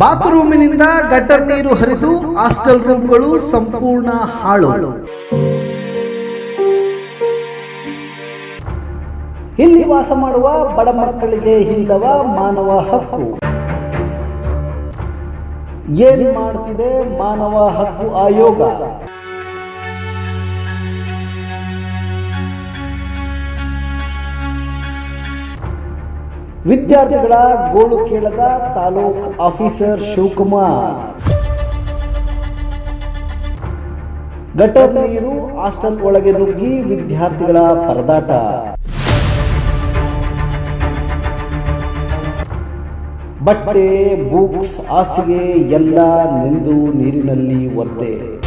ಬಾತ್ರೂಮಿನಿಂದ gutter ನೀರು ಹರಿದು hostel ರೂಮ್ಗಳು ಸಂಪೂರ್ಣ ಹಾಳು. ಇಲ್ಲಿ ವಾಸ ಮಾಡುವ ಬಡ ಮಕ್ಕಳಿಗೆ ಇಲ್ಲವ ಮಾನವ ಹಕ್ಕು. ಏನ್ ಮಾಡ್ತಿದೆ ಮಾನವ ಹಕ್ಕು ಆಯೋಗ? ವಿದ್ಯಾರ್ಥಿಗಳ ಗೋಳು ಕೇಳದ ತಾಲೂಕ್ ಆಫೀಸರ್ ಶಿವಕುಮಾರ್. ಗಟರ್ ನೀರು ಹಾಸ್ಟೆಲ್ ಒಳಗೆ ನುಗ್ಗಿ ವಿದ್ಯಾರ್ಥಿಗಳ ಪರದಾಟ. ಬಟ್ಟೆ, ಬುಕ್ಸ್, ಹಾಸಿಗೆ ಎಲ್ಲ ನೆಂದು ನೀರಿನಲ್ಲಿ ಒದ್ದೆ.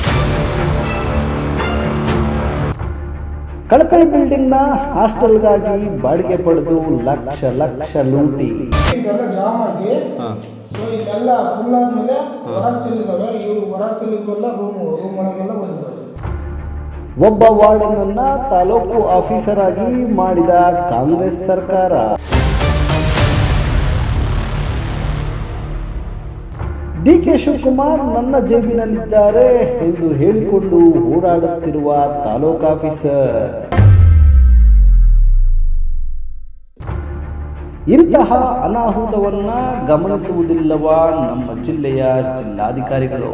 ಕಳಪೆ ಬಿಲ್ಡಿಂಗ್ನ ಹಾಸ್ಟೆಲ್ಗಾಗಿ ಬಾಡಿಗೆ ಪಡೆದು ಲಕ್ಷ ಲಕ್ಷ ಲೂಟಿ. ಇದೆಲ್ಲ ಜಾಮ್ ಆಗಿ ಸೊ ಇಲ್ಲೆಲ್ಲ ಫುಲ್ ಆದ್ಮೇಲೆ ಹೊರಗೆ ಚೆಲ್ಲಿದಾವೆ. ಇವು ಹೊರಗೆ ಚೆಲ್ಲಿದ್ವೆಲ್ಲ ರೂಮ್ ರೂಮ್ ಒಳಗೆಲ್ಲ ಬಂದಿದ್ದಾವೆ ಒಬ್ಬ ವಾರ್ಡನನ್ನ ತಾಲೂಕು ಆಫೀಸರ್ ಆಗಿ ಮಾಡಿದ ಕಾಂಗ್ರೆಸ್ ಸರ್ಕಾರ. ಡಿ ಕೆ ಶಿವಕುಮಾರ್ ನನ್ನ ಜೇಬಿನಲ್ಲಿದ್ದಾರೆ ಎಂದು ಹೇಳಿಕೊಂಡು ಓಡಾಡುತ್ತಿರುವ ತಾಲೂಕು ಆಫೀಸರ್. ಇಂತಹ ಅನಾಹುತವನ್ನ ಗಮನಿಸುವುದಿಲ್ಲವಾ ನಮ್ಮ ಜಿಲ್ಲೆಯ ಜಿಲ್ಲಾಧಿಕಾರಿಗಳು.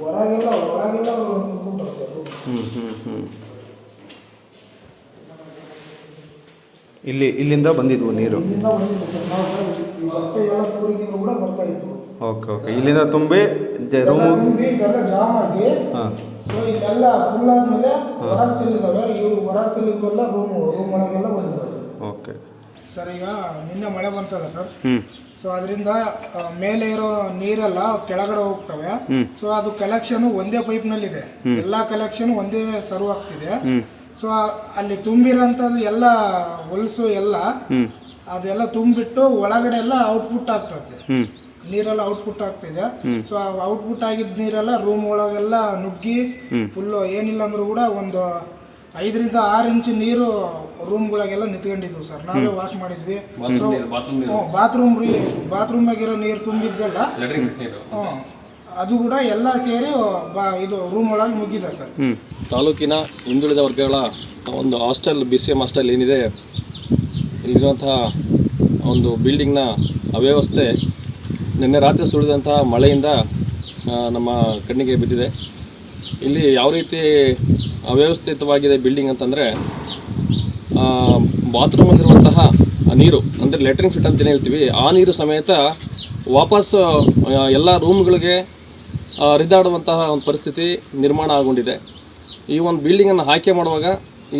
ಹೊರಗೆಲ್ಲ ಹೊರಗೆಲ್ಲ ಹ್ಞೂ ಹ್ಞೂ room. ಇಲ್ಲಿ ಇಲ್ಲಿಂದ ಬಂದಿದ್ವು ನೀರು. Okay okay. ಇಲ್ಲಿಂದ ತುಂಬಿ ರೂಮ್ ಹಾಂ. ಸೊ ಫುಲ್ ಆದ್ಮೇಲೆ ಹೊರಗೆ ಚೆಲ್ಲಿದಾವೆ. ಇವು ಹೊರಗೆ ಚೆಲ್ಲಿದ್ವೆಲ್ಲ ರೂಮ್ ರೂಮ್ ಒಳಗೆಲ್ಲ ಬಂದಿದ್ದಾವೆ ಓಕೆ. ಸರ್ ಈಗ ನಿನ್ನೆ ಮಳೆ ಬಂತಲ್ಲ ಸರ್? ಹ್ಞೂ ಸೊ ಅದರಿಂದ ಮೇಲೆ ಇರೋ ನೀರೆಲ್ಲ ಕೆಳಗಡೆ ಹೋಗ್ತವೆ. ಸೊ ಅದು ಕಲೆಕ್ಷನ್ ಒಂದೇ ಪೈಪ್ನಲ್ಲಿ ಇದೆ ಎಲ್ಲಾ ಕಲೆಕ್ಷನ್ ಒಂದೇ ಸರ್ವ್ ಆಗ್ತಿದೆ. ಸೊ ಅಲ್ಲಿ ತುಂಬಿರೋಂಥದ್ದು ಎಲ್ಲ ಹೊಲಸು ಎಲ್ಲ ಅದೆಲ್ಲ ತುಂಬಿಟ್ಟು ಒಳಗಡೆ ಎಲ್ಲ ಔಟ್ಪುಟ್ ಆಗ್ತದೆ. ನೀರೆಲ್ಲ ಔಟ್ಪುಟ್ ಆಗ್ತಿದೆ. ಸೊ ಔಟ್ಪುಟ್ ಆಗಿದ್ದ ನೀರೆಲ್ಲ ರೂಮ್ ಒಳಗೆಲ್ಲ ನುಗ್ಗಿ ಫುಲ್ ಫುಲ್ಲು ಏನಿಲ್ಲ ಅಂದ್ರೂ ಕೂಡ ಒಂದು ಐದರಿಂದ ಆರು ಇಂಚು ನೀರು ರೂಮ್ಗಳಾಗೆಲ್ಲ ನಿಂತ್ಕೊಂಡಿದ್ವು ಸರ್. ನಾವೇ ವಾಶ್ ಮಾಡಿದ್ವಿ. ಬಾತ್ರೂಮ್ ಬಾತ್ರೂಮ್ ಆಗಿರೋ ನೀರು. ತುಂಬಿದ್ದೆಲ್ಲ. ಅದು ಕೂಡ ಎಲ್ಲ ಸೇರಿ ಬಾ ಇದು ರೂಮ್ ಒಳಗೆ ಮುಗ್ಗಿದೆ ಸರ್ ತಾಲೂಕಿನ ಹಿಂದುಳಿದ ವರ್ಗಗಳ ಒಂದು hostel B C M hostel ಏನಿದೆ ಇಲ್ಲಿರುವಂತಹ ಒಂದು ಬಿಲ್ಡಿಂಗ್ನ ಅವ್ಯವಸ್ಥೆ ನಿನ್ನೆ ರಾತ್ರಿ ಸುಳಿದಂತಹ ಮಳೆಯಿಂದ ನಮ್ಮ ಕಣ್ಣಿಗೆ ಬಿದ್ದಿದೆ. ಇಲ್ಲಿ ಯಾವ ರೀತಿ ಅವ್ಯವಸ್ಥಿತವಾಗಿದೆ ಬಿಲ್ಡಿಂಗ್ ಅಂತಂದರೆ ಬಾತ್ರೂಮಲ್ಲಿರುವಂತಹ ನೀರು, ಅಂದರೆ ಲೆಟ್ರಿನ್ ಫಿಟ್ ಅಂತ ಏನು ಹೇಳ್ತೀವಿ, ಆ ನೀರು ಸಮೇತ ವಾಪಸ್ ಎಲ್ಲ ರೂಮ್ಗಳಿಗೆ ಹರಿದಾಡುವಂತಹ ಒಂದು ಪರಿಸ್ಥಿತಿ ನಿರ್ಮಾಣ ಆಗೊಂಡಿದೆ. ಈ ಒಂದು ಬಿಲ್ಡಿಂಗನ್ನು ಆಯ್ಕೆ ಮಾಡುವಾಗ,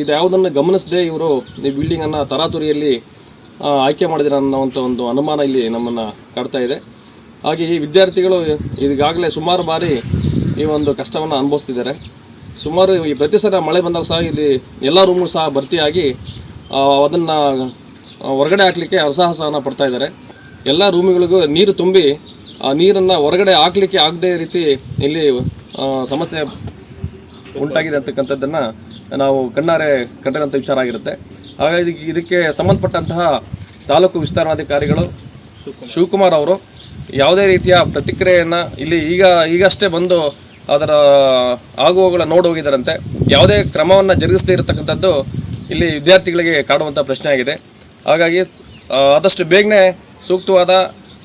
ಇದು ಯಾವುದನ್ನು ಗಮನಿಸದೆ ಇವರು ಈ ಬಿಲ್ಡಿಂಗನ್ನು ತರಾತುರಿಯಲ್ಲಿ ಆಯ್ಕೆ ಮಾಡಿದ್ರೆ ಅನ್ನೋವಂಥ ಒಂದು ಅನುಮಾನ ಇಲ್ಲಿ ನಮ್ಮನ್ನು ಕಾಡ್ತಾ ಇದೆ. ಹಾಗೆ ಈ ವಿದ್ಯಾರ್ಥಿಗಳು ಈಗಾಗಲೇ ಸುಮಾರು ಬಾರಿ ಈ ಒಂದು ಕಷ್ಟವನ್ನು ಅನುಭವಿಸ್ತಿದ್ದಾರೆ. ಸುಮಾರು ಈ ಪ್ರತಿ ಸಲ ಮಳೆ ಬಂದಾಗ ಸಹ ಇಲ್ಲಿ ಎಲ್ಲ ರೂಮು ಸಹ ಭರ್ತಿಯಾಗಿ ಅದನ್ನು ಹೊರಗಡೆ ಹಾಕಲಿಕ್ಕೆ ಅಸಹಸವನ್ನು ಪಡ್ತಾ ಇದ್ದಾರೆ. ಎಲ್ಲ ರೂಮುಗಳಿಗೂ ನೀರು ತುಂಬಿ, ಆ, ನೀರನ್ನು ಹೊರಗಡೆ ಹಾಕಲಿಕ್ಕೆ ಆಗದೇ ರೀತಿ ಇಲ್ಲಿ ಸಮಸ್ಯೆ ಉಂಟಾಗಿದೆ ಅಂತಕ್ಕಂಥದ್ದನ್ನು ನಾವು ಕಣ್ಣಾರೆ ಕಂಡಿರೋಂಥ ವಿಚಾರ ಆಗಿರುತ್ತೆ. ಹಾಗಾಗಿ ಇದಕ್ಕೆ ಸಂಬಂಧಪಟ್ಟಂತಹ ತಾಲೂಕು ವಿಸ್ತರಣಾಧಿಕಾರಿಗಳು ಶಿವಕುಮಾರ್ ಅವರು ಯಾವುದೇ ರೀತಿಯ ಪ್ರತಿಕ್ರಿಯೆಯನ್ನು ಇಲ್ಲಿ ಈಗ, ಈಗಷ್ಟೇ ಬಂದು ಅದರ ಆಗುವಗಳ ನೋಡಿ ಹೋಗಿದ್ದಾರಂತೆ ಯಾವುದೇ ಕ್ರಮವನ್ನು ಜರುಗಿಸದೇ ಇರತಕ್ಕಂಥದ್ದು ಇಲ್ಲಿ ವಿದ್ಯಾರ್ಥಿಗಳಿಗೆ ಕಾಡುವಂಥ ಪ್ರಶ್ನೆ ಆಗಿದೆ. ಹಾಗಾಗಿ ಆದಷ್ಟು ಬೇಗನೆ ಸೂಕ್ತವಾದ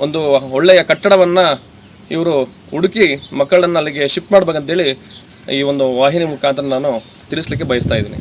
ಒಂದು ಒಳ್ಳೆಯ ಕಟ್ಟಡವನ್ನು ಇವರು ಹುಡುಕಿ ಮಕ್ಕಳನ್ನು ಅಲ್ಲಿಗೆ ಶಿಫ್ಟ್ ಮಾಡ್ಬೇಕಂತೇಳಿ ಈ ಒಂದು ವಾಹಿನಿ ಮುಖಾಂತರ ನಾನು ತಿಳಿಸ್ಲಿಕ್ಕೆ ಬಯಸ್ತಾ ಇದ್ದೀನಿ.